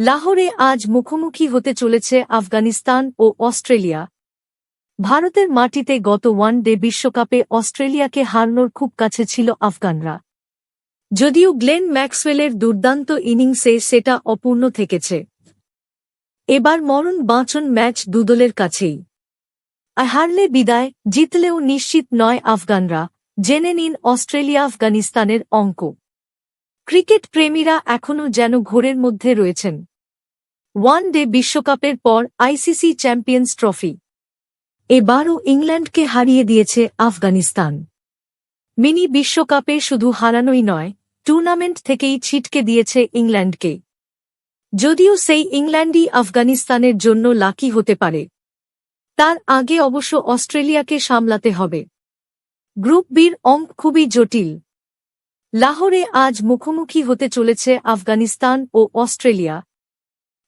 লাহোরে আজ মুখোমুখি হতে চলেছে আফগানিস্তান ও অস্ট্রেলিয়া। ভারতের মাটিতে গত ওয়ান ডে বিশ্বকাপে অস্ট্রেলিয়াকে হারানোর খুব কাছে ছিল আফগানরা। যদিও গ্লেন ম্যাক্সওয়েলের দুর্দান্ত ইনিংসে সেটা অপূর্ণ থেকেছে। এবার মরণ বাঁচন ম্যাচ দুদলের কাছেই। হারলে বিদায়, জিতলেও নিশ্চিত নয় আফগানরা, জেনে নিন অস্ট্রেলিয়া আফগানিস্তানের অঙ্ক। ক্রিকেট প্রেমীরা এখনও যেন ঘোরের মধ্যে রয়েছেন। ওয়ান ডে বিশ্বকাপের পর আইসিসি চ্যাম্পিয়ন্স ট্রফি। এবারও ইংল্যান্ডকে হারিয়ে দিয়েছে আফগানিস্তান। মিনি বিশ্বকাপে শুধু হারানোই নয়, টুর্নামেন্ট থেকেই ছিটকে দিয়েছে ইংল্যান্ডকে। যদিও সেই ইংল্যান্ডই আফগানিস্তানের জন্য লাকি হতে পারে। তার আগে অবশ্য অস্ট্রেলিয়াকে সামলাতে হবে। গ্রুপ বির অঙ্ক খুবই জটিল। লাহোরে আজ মুখোমুখি হতে চলেছে আফগানিস্তান ও অস্ট্রেলিয়া।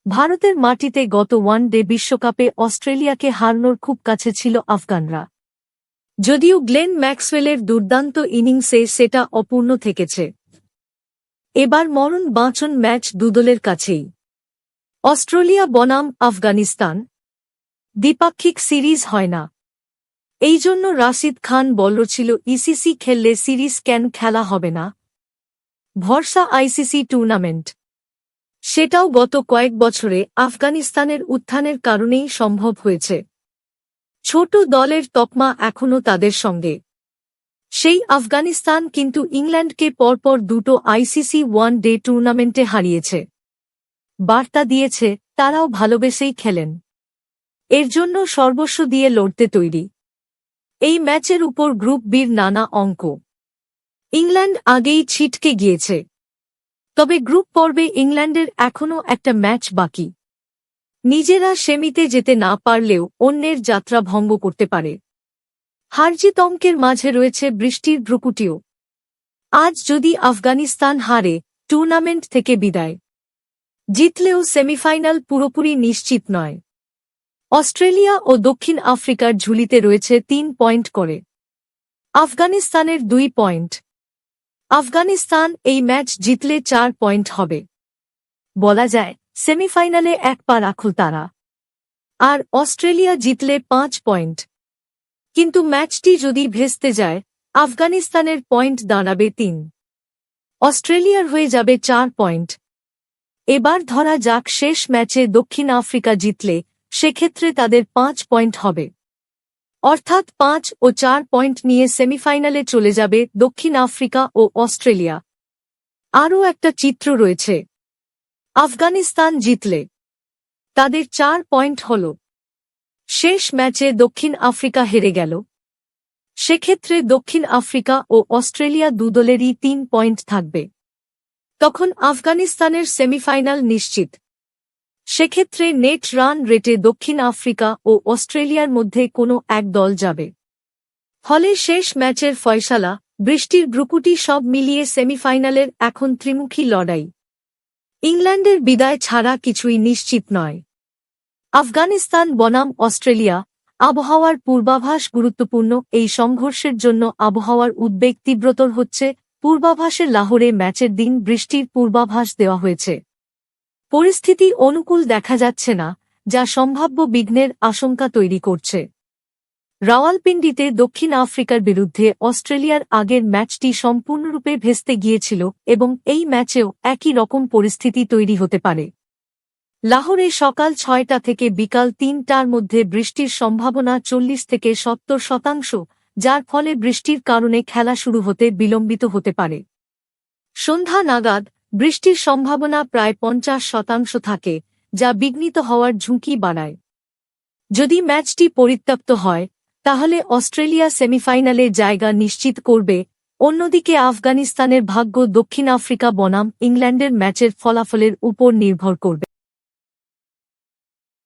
ভারতের মাটিতে গত ওয়ান ডে বিশ্বকাপে অস্ট্রেলিয়াকে হারানোর খুব কাছে ছিল আফগানরা। যদিও গ্লেন ম্যাক্সওয়েলের দুর্দান্ত ইনিংসে সেটা অপূর্ণ থেকেছে। এবার মরণ বাঁচন ম্যাচ দুদলের কাছেই। অস্ট্রেলিয়া বনাম আফগানিস্তান। দ্বিপাক্ষিক সিরিজ হয় না। এই জন্য রাশিদ খান বলছিল ইসিসি খেললে সিরিজ কেন খেলা হবে না? ভরসা আইসিসি টুর্নামেন্ট। সেটাও গত কয়েক বছরে আফগানিস্তানের উত্থানের কারণেই সম্ভব হয়েছে। ছোট দলের তকমা এখনও তাদের সঙ্গে। সেই আফগানিস্তান কিন্তু ইংল্যান্ডকে পরপর দুটো আইসিসি ওয়ান ডে টুর্নামেন্টে হারিয়েছে। বার্তা দিয়েছে, তারাও ভালোবেসেই খেলেন। এর জন্য সর্বস্ব দিয়ে লড়তে তৈরি। এই ম্যাচের উপর গ্রুপ বির নানা অঙ্ক। ইংল্যান্ড আগেই ছিটকে গিয়েছে। তবে গ্রুপ পর্বে ইংল্যান্ডের এখনও একটা ম্যাচ বাকি। নিজেরা সেমিতে যেতে না পারলেও অন্যের যাত্রা ভঙ্গ করতে পারে। হারজিত অঙ্কের মাঝে রয়েছে বৃষ্টির ভ্রুকুটিও। আজ যদি আফগানিস্তান হারে, টুর্নামেন্ট থেকে বিদায়। জিতলেও সেমিফাইনাল পুরোপুরি নিশ্চিত নয়। অস্ট্রেলিয়া ও দক্ষিণ আফ্রিকার ঝুলিতে রয়েছে তিন পয়েন্ট করে। আফগানিস্তানের দুই পয়েন্ট। আফগানিস্তান এই ম্যাচ জিতলে চার পয়েন্ট হবে। বলা যায়, সেমিফাইনালে এক পা রাখল তারা। আর অস্ট্রেলিয়া জিতলে পাঁচ পয়েন্ট। কিন্তু ম্যাচটি যদি ভেস্তে যায়, আফগানিস্তানের পয়েন্ট দাঁড়াবে তিন। অস্ট্রেলিয়ার হয়ে যাবে চার পয়েন্ট। এবার ধরা যাক শেষ ম্যাচে দক্ষিণ আফ্রিকা জিতলে, সেক্ষেত্রে তাদের পাঁচ পয়েন্ট হবে। অর্থাৎ পাঁচ ও চার পয়েন্ট নিয়ে সেমিফাইনালে চলে যাবে দক্ষিণ আফ্রিকা ও অস্ট্রেলিয়া। আরও একটা চিত্র রয়েছে। আফগানিস্তান জিতলে। তাদের চার পয়েন্ট হল। শেষ ম্যাচে দক্ষিণ আফ্রিকা হেরে গেল। সেক্ষেত্রে দক্ষিণ আফ্রিকা ও অস্ট্রেলিয়া দুদলেরই তিন পয়েন্ট থাকবে। তখন আফগানিস্তানের সেমিফাইনাল নিশ্চিত। সেক্ষেত্রে নেট রান রেটে দক্ষিণ আফ্রিকা ও অস্ট্রেলিয়ার মধ্যে কোনো এক দল যাবে। ফলে শেষ ম্যাচের ফয়সালা, বৃষ্টির গ্রুকুটি সব মিলিয়ে সেমিফাইনালের এখন ত্রিমুখী লড়াই। ইংল্যান্ডের বিদায় ছাড়া কিছুই নিশ্চিত নয়। আফগানিস্তান বনাম অস্ট্রেলিয়া, আবহাওয়ার পূর্বাভাস গুরুত্বপূর্ণ, এই সংঘর্ষের জন্য আবহাওয়ার উদ্বেগ তীব্রতর হচ্ছে। পূর্বাভাসের লাহোরে ম্যাচের দিন বৃষ্টির পূর্বাভাস দেওয়া হয়েছে। পরিস্থিতি অনুকূল দেখা যাচ্ছে না, যা সম্ভাব্য বিঘ্নের আশঙ্কা তৈরি করছে। রাওয়ালপিন্ডিতে দক্ষিণ আফ্রিকার বিরুদ্ধে অস্ট্রেলিয়ার আগের ম্যাচটি সম্পূর্ণরূপে ভেস্তে গিয়েছিল এবং এই ম্যাচেও একই রকম পরিস্থিতি তৈরি হতে পারে। লাহোরে সকাল ছয়টা থেকে বিকাল তিনটার মধ্যে বৃষ্টির সম্ভাবনা চল্লিশ থেকে সত্তর শতাংশ, যার ফলে বৃষ্টির কারণে খেলা শুরু হতে বিলম্বিত হতে পারে। সন্ধ্যা নাগাদ বৃষ্টির সম্ভাবনা প্রায় পঞ্চাশ শতাংশ থাকে, যা বিঘ্নিত হওয়ার ঝুঁকি বাড়ায়। যদি ম্যাচটি পরিত্যক্ত হয়, তাহলে অস্ট্রেলিয়া সেমিফাইনালে জায়গা নিশ্চিত করবে। অন্যদিকে আফগানিস্তানের ভাগ্য দক্ষিণ আফ্রিকা বনাম ইংল্যান্ডের ম্যাচের ফলাফলের উপর নির্ভর করবে।